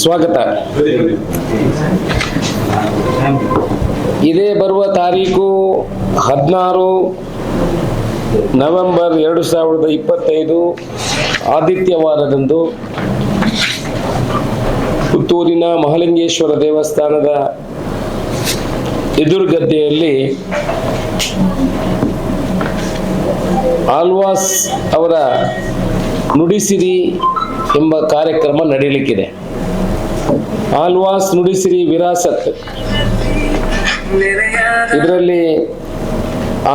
ಸ್ವಾಗತ. ಇದೇ ಬರುವ ತಾರೀಕು ಹದಿನಾರು ನವೆಂಬರ್ ಎರಡು ಸಾವಿರದ ಇಪ್ಪತ್ತೈದು ಆದಿತ್ಯವಾರದಂದು ಪುತ್ತೂರಿನ ಮಹಾಲಿಂಗೇಶ್ವರ ದೇವಸ್ಥಾನದ ಎದುರುಗದ್ದೆಯಲ್ಲಿ ಆಲ್ವಾಸ್ ಅವರ ನುಡಿಸಿರಿ ಎಂಬ ಕಾರ್ಯಕ್ರಮ ನಡೆಯಲಿಕ್ಕಿದೆ. ಆಲ್ವಾಸ್ ನುಡಿಸಿರಿ ವಿರಾಸತ್. ಇದರಲ್ಲಿ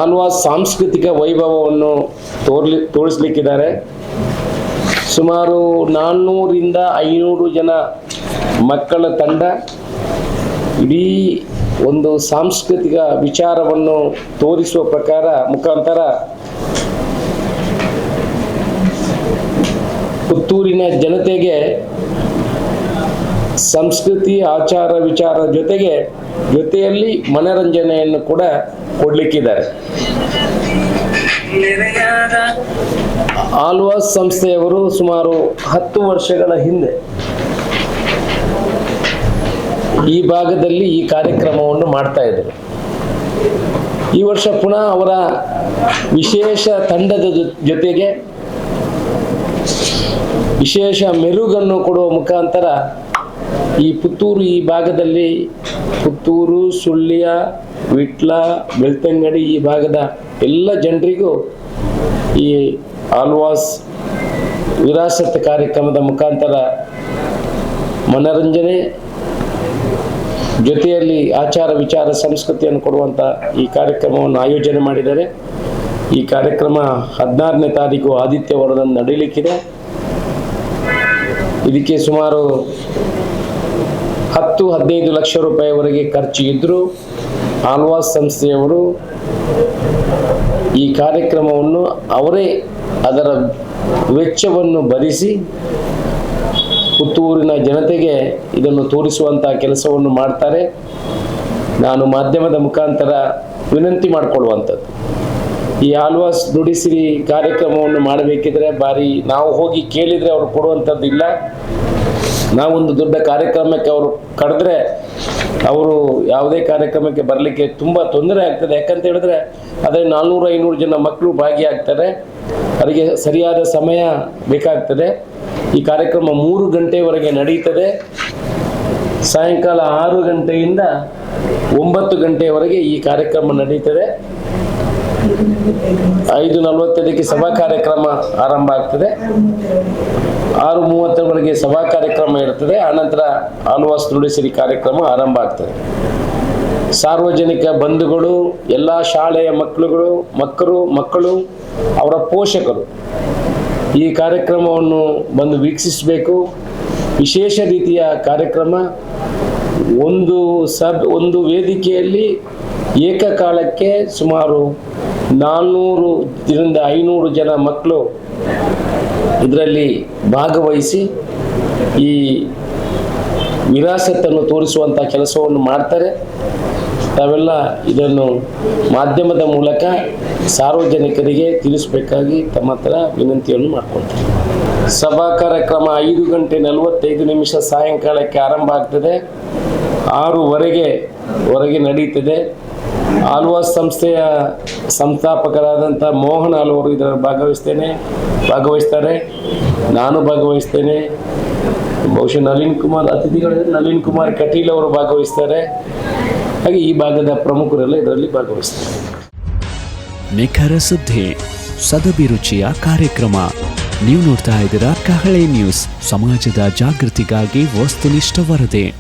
ಆಲ್ವಾಸ್ ಸಾಂಸ್ಕೃತಿಕ ವೈಭವವನ್ನು ತೋರ್ಲಿ, ತೋರಿಸ್ಲಿಕ್ಕಿದ್ದಾರೆ. ಸುಮಾರು ನಾನ್ನೂರಿಂದ ಐನೂರು ಜನ ಮಕ್ಕಳ ತಂಡ ಇಡೀ ಒಂದು ಸಾಂಸ್ಕೃತಿಕ ವಿಚಾರವನ್ನು ತೋರಿಸುವ ಪ್ರಕಾರ ಮುಖಾಂತರ ಪುತ್ತೂರಿನ ಜನತೆಗೆ ಸಂಸ್ಕೃತಿ, ಆಚಾರ, ವಿಚಾರ ಜೊತೆಗೆ ಜೊತೆಯಲ್ಲಿ ಮನರಂಜನೆಯನ್ನು ಕೂಡ ಕೊಡ್ಲಿಕ್ಕಿದ್ದಾರೆ. ಆಲ್ವಾಸ್ ಸಂಸ್ಥೆಯವರು ಸುಮಾರು ಹತ್ತು ವರ್ಷಗಳ ಹಿಂದೆ ಈ ಭಾಗದಲ್ಲಿ ಈ ಕಾರ್ಯಕ್ರಮವನ್ನು ಮಾಡ್ತಾ ಇದ್ರು ಈ ವರ್ಷ ಪುನಃ ಅವರ ವಿಶೇಷ ತಂಡದ ಜೊತೆಗೆ ವಿಶೇಷ ಮೆರುಗನ್ನು ಕೊಡುವ ಮುಖಾಂತರ ಈ ಪುತ್ತೂರು ಈ ಭಾಗದಲ್ಲಿ ಪುತ್ತೂರು, ಸುಳ್ಯ, ವಿಟ್ಲ, ಬೆಳ್ತಂಗಡಿ ಈ ಭಾಗದ ಎಲ್ಲ ಜನರಿಗೂ ಈ ಆಲ್ವಾಸ್ ವಿರಾಸತ್ ಕಾರ್ಯಕ್ರಮದ ಮುಖಾಂತರ ಮನರಂಜನೆ ಜೊತೆಯಲ್ಲಿ ಆಚಾರ ವಿಚಾರ ಸಂಸ್ಕೃತಿಯನ್ನು ಕೊಡುವಂಥ ಈ ಕಾರ್ಯಕ್ರಮವನ್ನು ಆಯೋಜನೆ ಮಾಡಿದ್ದಾರೆ. ಈ ಕಾರ್ಯಕ್ರಮ ಹದಿನಾರನೇ ತಾರೀಕು ಆದಿತ್ಯವಾರದಂದು ನಡೀಲಿಕ್ಕಿದೆ. ಇದಕ್ಕೆ ಸುಮಾರು ಹತ್ತು ಹದಿನೈದು ಲಕ್ಷ ರೂಪಾಯಿವರೆಗೆ ಖರ್ಚು ಇದ್ದರೂ ಆಲ್ವಾಸ್ ಸಂಸ್ಥೆಯವರು ಈ ಕಾರ್ಯಕ್ರಮವನ್ನು ಅವರೇ ಅದರ ವೆಚ್ಚವನ್ನು ಭರಿಸಿ ಪುತ್ತೂರಿನ ಜನತೆಗೆ ಇದನ್ನು ತೋರಿಸುವಂಥ ಕೆಲಸವನ್ನು ಮಾಡ್ತಾರೆ. ನಾನು ಮಾಧ್ಯಮದ ಮುಖಾಂತರ ವಿನಂತಿ ಮಾಡಿಕೊಳ್ಳುವಂಥದ್ದು. ಈ ಆಲ್ವಾಸ್ ನುಡಿಸಿರಿ ಕಾರ್ಯಕ್ರಮವನ್ನು ಮಾಡಬೇಕಿದ್ರೆ ಬಾರಿ ನಾವು ಹೋಗಿ ಕೇಳಿದರೆ ಅವರು ಕೊಡುವಂಥದ್ದು ಇಲ್ಲ ನಾವೊಂದು ದೊಡ್ಡ ಕಾರ್ಯಕ್ರಮಕ್ಕೆ ಅವರು ಕರೆದ್ರೆ ಅವರು ಯಾವುದೇ ಕಾರ್ಯಕ್ರಮಕ್ಕೆ ಬರಲಿಕ್ಕೆ ತುಂಬ ತೊಂದರೆ ಆಗ್ತದೆ. ಯಾಕಂತ ಹೇಳಿದ್ರೆ ಅದೇ ನಾಲ್ನೂರು, ಐನೂರು ಜನ ಮಕ್ಕಳು ಭಾಗಿಯಾಗ್ತಾರೆ. ಅವರಿಗೆ ಸರಿಯಾದ ಸಮಯ ಬೇಕಾಗ್ತದೆ. ಈ ಕಾರ್ಯಕ್ರಮ ಮೂರು ಗಂಟೆವರೆಗೆ ನಡೀತದೆ. ಸಾಯಂಕಾಲ ಆರು ಗಂಟೆಯಿಂದ ಒಂಬತ್ತು ಗಂಟೆಯವರೆಗೆ ಈ ಕಾರ್ಯಕ್ರಮ ನಡೀತದೆ. ಐದು ನಲವತ್ತೈದಕ್ಕೆ ಸಭಾ ಕಾರ್ಯಕ್ರಮ ಆರಂಭ ಆಗ್ತದೆ. ಆರು ಮೂವತ್ತರವರೆಗೆ ಸಭಾ ಕಾರ್ಯಕ್ರಮ ಇರ್ತದೆ. ಆನಂತರ ಆಲ್ವಾಸ್ ನುಡಿಸಿರಿ ಕಾರ್ಯಕ್ರಮ ಆರಂಭ ಆಗ್ತದೆ. ಸಾರ್ವಜನಿಕ ಬಂಧುಗಳು, ಎಲ್ಲ ಶಾಲೆಯ ಮಕ್ಕಳುಗಳು ಮಕ್ಕಳು ಮಕ್ಕಳು, ಅವರ ಪೋಷಕರು ಈ ಕಾರ್ಯಕ್ರಮವನ್ನು ಬಂದು ವೀಕ್ಷಿಸಬೇಕು. ವಿಶೇಷ ರೀತಿಯ ಕಾರ್ಯಕ್ರಮ. ಒಂದು ಸಬ್, ಒಂದು ವೇದಿಕೆಯಲ್ಲಿ ಏಕಕಾಲಕ್ಕೆ ಸುಮಾರು ನಾಲ್ನೂರು ಇದರಿಂದ ಐನೂರು ಜನ ಮಕ್ಕಳು ಇದರಲ್ಲಿ ಭಾಗವಹಿಸಿ ಈ ವಿರಾಸತ್ತನ್ನು ತೋರಿಸುವಂಥ ಕೆಲಸವನ್ನು ಮಾಡ್ತಾರೆ. ತಾವೆಲ್ಲ ಇದನ್ನು ಮಾಧ್ಯಮದ ಮೂಲಕ ಸಾರ್ವಜನಿಕರಿಗೆ ತಿಳಿಸಬೇಕಾಗಿ ತಮ್ಮ ಹತ್ರ ವಿನಂತಿಯನ್ನು ಮಾಡ್ಕೊಳ್ತಾರೆ ಸಭಾ ಕಾರ್ಯಕ್ರಮ ಐದು ಗಂಟೆ ನಲವತ್ತೈದು ನಿಮಿಷ ಸಾಯಂಕಾಲಕ್ಕೆ ಆರಂಭ ಆಗ್ತದೆ. ಆರೂವರೆಗೆ ಹೊರಗೆ ನಡೀತದೆ ಆಲ್ವಾಸ್ ಸಂಸ್ಥೆಯ ಸಂಸ್ಥಾಪಕರಾದಂಥ ಮೋಹನ್ ಆಲ್ವರು ಇದರಲ್ಲಿ ಭಾಗವಹಿಸ್ತೇನೆ, ಭಾಗವಹಿಸ್ತಾರೆ. ನಾನು ಭಾಗವಹಿಸ್ತೇನೆ. ಬಹುಶಃ ನಳಿನ್ ಕುಮಾರ್, ಅತಿಥಿಗಳು ನಳಿನ್ ಕುಮಾರ್ ಕಟೀಲ್ ಅವರು ಭಾಗವಹಿಸ್ತಾರೆ. ಹಾಗೆ ಈ ಭಾಗದ ಪ್ರಮುಖರೆಲ್ಲ ಇದರಲ್ಲಿ ಭಾಗವಹಿಸ್ತಾರೆ. ನಿಖರ ಸುದ್ದಿ ಸದಭಿರುಚಿಯ ಕಾರ್ಯಕ್ರಮ. ನೀವು ನೋಡ್ತಾ ಇದ್ದೀರಾ ಕಹಳೆ ನ್ಯೂಸ್. ಸಮಾಜದ ಜಾಗೃತಿಗಾಗಿ ವಸ್ತುನಿಷ್ಠ ವರದಿ.